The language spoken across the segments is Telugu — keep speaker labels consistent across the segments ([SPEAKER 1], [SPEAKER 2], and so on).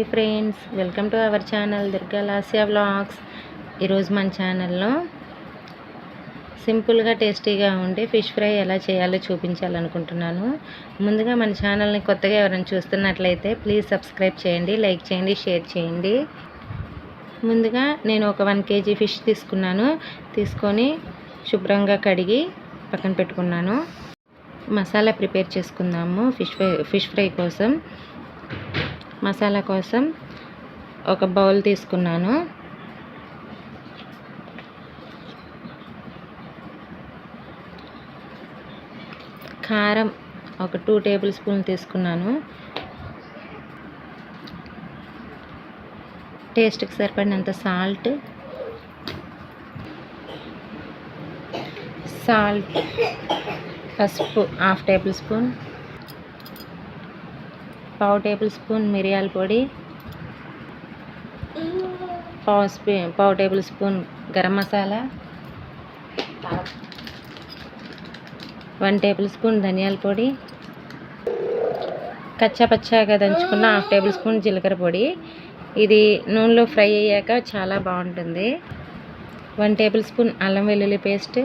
[SPEAKER 1] Hi friends welcome to our channel Durga Lasya blogs ఈరోజు మన ఛానల్లో సింపుల్గా టేస్టీగా ఉండే ఫిష్ ఫ్రై ఎలా చేయాలో చూపించాలనుకుంటున్నాను. ముందుగా మన ఛానల్ని కొత్తగా ఎవరైనా చూస్తున్నట్లయితే ప్లీజ్ సబ్స్క్రైబ్ చేయండి లైక్ చేయండి షేర్ చేయండి. ముందుగా నేను ఒక వన్ కేజీ ఫిష్ తీసుకున్నాను. తీసుకొని శుభ్రంగా కడిగి పక్కన పెట్టుకున్నాను. మసాలా ప్రిపేర్ చేసుకుందాము ఫిష్ ఫ్రై ఫిష్ ఫ్రై కోసం. మసాలా కోసం ఒక బౌల్ తీసుకున్నాను. కారం ఒక టూ టేబుల్ స్పూన్ తీసుకున్నాను. టేస్ట్కి సరిపడినంత సాల్ట్. సాల్ట్ పసుపు హాఫ్ టేబుల్ స్పూన్. పావు టేబుల్ స్పూన్ మిరియాల పొడి పావు స్పూ పావు tablespoon garam masala one tablespoon ధనియాల పొడి కచ్చా పచ్చాగా దంచుకున్న హాఫ్ టేబుల్ స్పూన్ జీలకర్ర పొడి. ఇది నూనెలో ఫ్రై అయ్యాక చాలా బాగుంటుంది. వన్ టేబుల్ స్పూన్ అల్లం వెల్లుల్లి పేస్ట్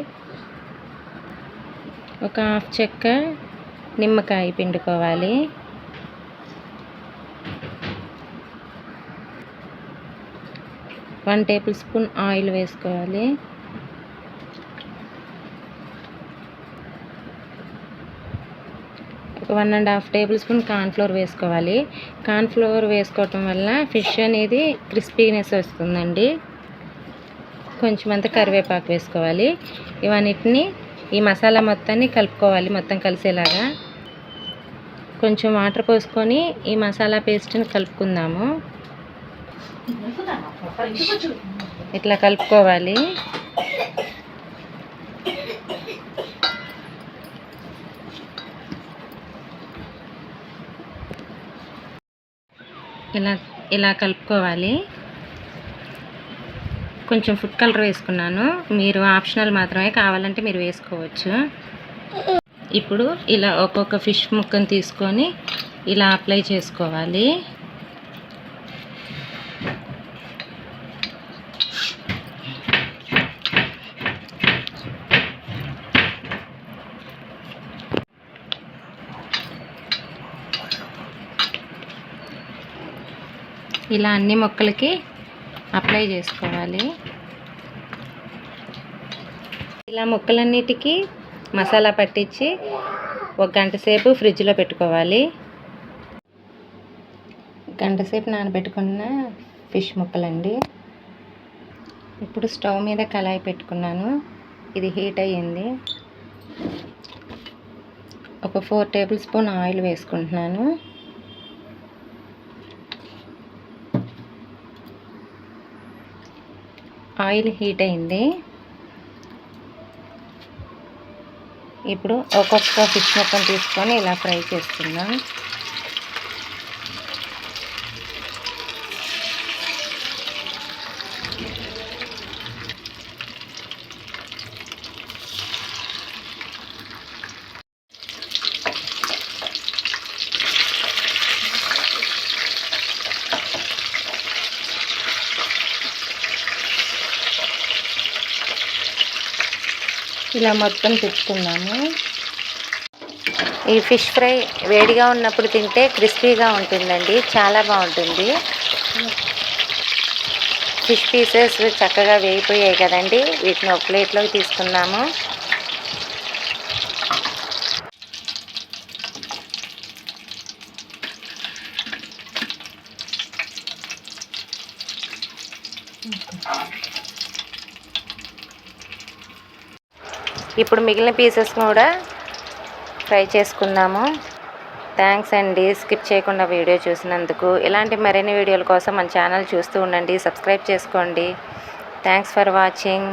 [SPEAKER 1] ఒక హాఫ్ చెక్క నిమ్మకాయ పిండుకోవాలి. వన్ టేబుల్ స్పూన్ ఆయిల్ వేసుకోవాలి. ఒక one and half tablespoon cornflour వేసుకోవాలి. కార్న్ఫ్లోర్ వేసుకోవటం వల్ల ఫిష్ అనేది క్రిస్పీనెస్ వస్తుందండి. కొంచెం అంత కరివేపాకు వేసుకోవాలి. ఇవన్నిటిని ఈ మసాలా మొత్తాన్ని కలుపుకోవాలి మొత్తం కలిసేలాగా. కొంచెం వాటర్ పోసుకొని ఈ మసాలా పేస్ట్ని కలుపుకుందాము. ఇట్లా కలుపుకోవాలి. ఇలా ఇలా కలుపుకోవాలి. కొంచెం ఫుడ్ కలర్ వేసుకున్నాను. మీరు ఆప్షనల్ మాత్రమే కావాలంటే మీరు వేసుకోవచ్చు. ఇప్పుడు ఇలా ఒక్కొక్క ఫిష్ ముక్కను తీసుకొని ఇలా అప్లై చేసుకోవాలి. ఇలా అన్ని మొక్కలకి అప్లై చేసుకోవాలి. ఇలా మొక్కలన్నిటికీ మసాలా పట్టించి ఒక గంట సేపు ఫ్రిడ్జ్లో పెట్టుకోవాలి. గంట సేపు నానబెట్టుకున్న ఫిష్ ముక్కలండి. ఇప్పుడు స్టవ్ మీద కళాయి పెట్టుకున్నాను. ఇది హీట్ అయ్యింది. ఒక ఫోర్ టేబుల్ స్పూన్ ఆయిల్ వేసుకుంటున్నాను. ఆయిల్ హీట్ అయింది. ఇప్పుడు ఒక్కొక్క ఫిష్ ముక్కను తీసుకొని ఇలా ఫ్రై చేస్తున్నాం. ఇలా మొత్తం తిప్పుకుందాము ఈ ఫిష్ ఫ్రై వేడిగా ఉన్నప్పుడు తింటే క్రిస్పీగా ఉంటుందండి చాలా బాగుంటుంది. ఫిష్ పీసెస్ చక్కగా వేగిపోయాయి కదండి వీటిని ఒక ప్లేట్లోకి తీసుకున్నాము. ఇప్పుడు మిగిలిన పీసెస్ కూడా ఫ్రై చేసుకుందాము. థ్యాంక్స్ అండి. స్కిప్ చేయకుండా వీడియో చూసినందుకు. ఇలాంటి మరిన్ని వీడియోల కోసం మన ఛానల్ చూస్తూ ఉండండి. సబ్స్క్రైబ్ చేసుకోండి. Thanks for watching.